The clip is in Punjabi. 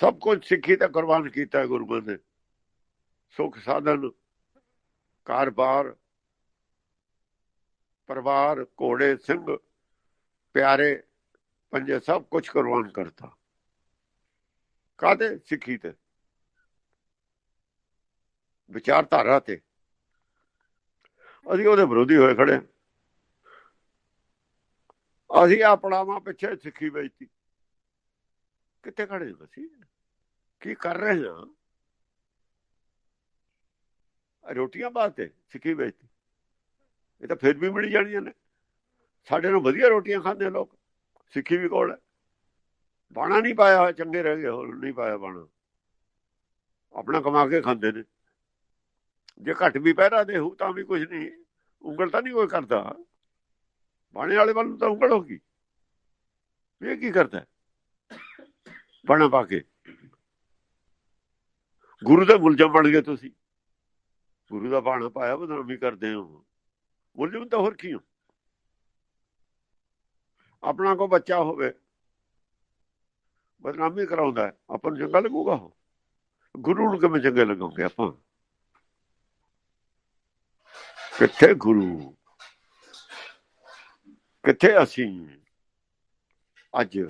ਸਭ ਕੁਝ ਸਿੱਖੀ ਤੇ ਕੁਰਬਾਨ ਕੀਤਾ ਗੁਰੂ ਨੇ ਸੁਖ ਸਾਧਨ ਘਰ-ਬਾਰ ਪਰਿਵਾਰ, ਘੋੜੇ, ਸਿੰਘ, ਪਿਆਰੇ, ਪੰਜੇ ਸਭ ਕੁਝ ਕੁਰਬਾਨ ਕਰਤਾ। ਕਾਦੇ ਸਿੱਖੀ ਤੇ? ਵਿਚਾਰਧਾਰਾ ਤੇ। ਅਸੀਂ ਉਹਦੇ ਵਿਰੋਧੀ ਹੋਏ ਖੜੇ ਅਸੀਂ ਆਪਣਾਵਾਂ ਪਿੱਛੇ ਸਿੱਖੀ ਵੇਚਤੀ। ਕਿੱਥੇ ਖੜੇ ਹਾਂ ਅਸੀਂ ਕੀ ਕਰ ਰਹੇ ਹਾਂ? ਰੋਟੀਆਂ ਬਾਤੇ ਸਿੱਖੀ ਵੇਚਤੀ। ਇਹ ਤਾਂ ਫਿਰ ਵੀ ਮਿਲ ਜਾਣੀਆਂ ਨੇ। ਸਾਡੇ ਨੂੰ ਵਧੀਆ ਰੋਟੀਆਂ ਖਾਂਦੇ ਲੋਕ। ਸਿੱਖੀ ਵੀ ਕੋਲ ਬਾਣਾ ਨਹੀਂ ਪਾਇਆ ਹੋਇਆ, ਚੰਗੇ ਰਹਿ ਗਏ ਹੋਰ ਨਹੀਂ ਪਾਇਆ ਬਾਣਾ। ਆਪਣਾ ਕਮਾ ਕੇ ਖਾਂਦੇ ਨੇ। ਜੇ ਘੱਟ ਵੀ ਪਹਿਰਾ ਦੇ ਹੂ ਤਾਂ ਵੀ ਕੁਝ ਨਹੀਂ। ਉਂਗਲ ਤਾਂ ਨਹੀਂ ਕੋਈ ਕਰਦਾ। ਬਾਣੇ ਵਾਲੇ ਵੱਲ ਨੂੰ ਤਾਂ ਉਂਗਲ ਹੋ ਹੋਗੀ ਇਹ ਕੀ ਕਰਦਾ ਹੈ? ਪਾ ਕੇ। ਗੁਰੂ ਦੇ ਮੁਲਜ਼ਮ ਬਣ ਗਏ ਤੁਸੀਂ। ਗੁਰੂ ਦਾ ਬਾਣਾ ਪਾਇਆ ਬਦਨਾਮੀ ਕਰਦੇ ਹੋ। ਮੁਲਜ਼ਮ ਤਾਂ ਹੋਰ ਕੀ ਹੋ ਆਪਣਾ ਕੋ ਬੱਚਾ ਹੋਵੇ ਬਦਨਾਮੀ ਕਰਾਉਂਦਾ ਹੈ, ਆਪਾਂ ਨੂੰ ਚੰਗਾ ਲੱਗੂਗਾ ਉਹ। ਗੁਰੂ ਨੂੰ ਕਿਵੇਂ ਚੰਗੇ ਲੱਗੋਗੇ ਆਪਾਂ? ਕਿੱਥੇ ਗੁਰੂ? ਕਿੱਥੇ ਅਸੀਂ? ਅੱਜ।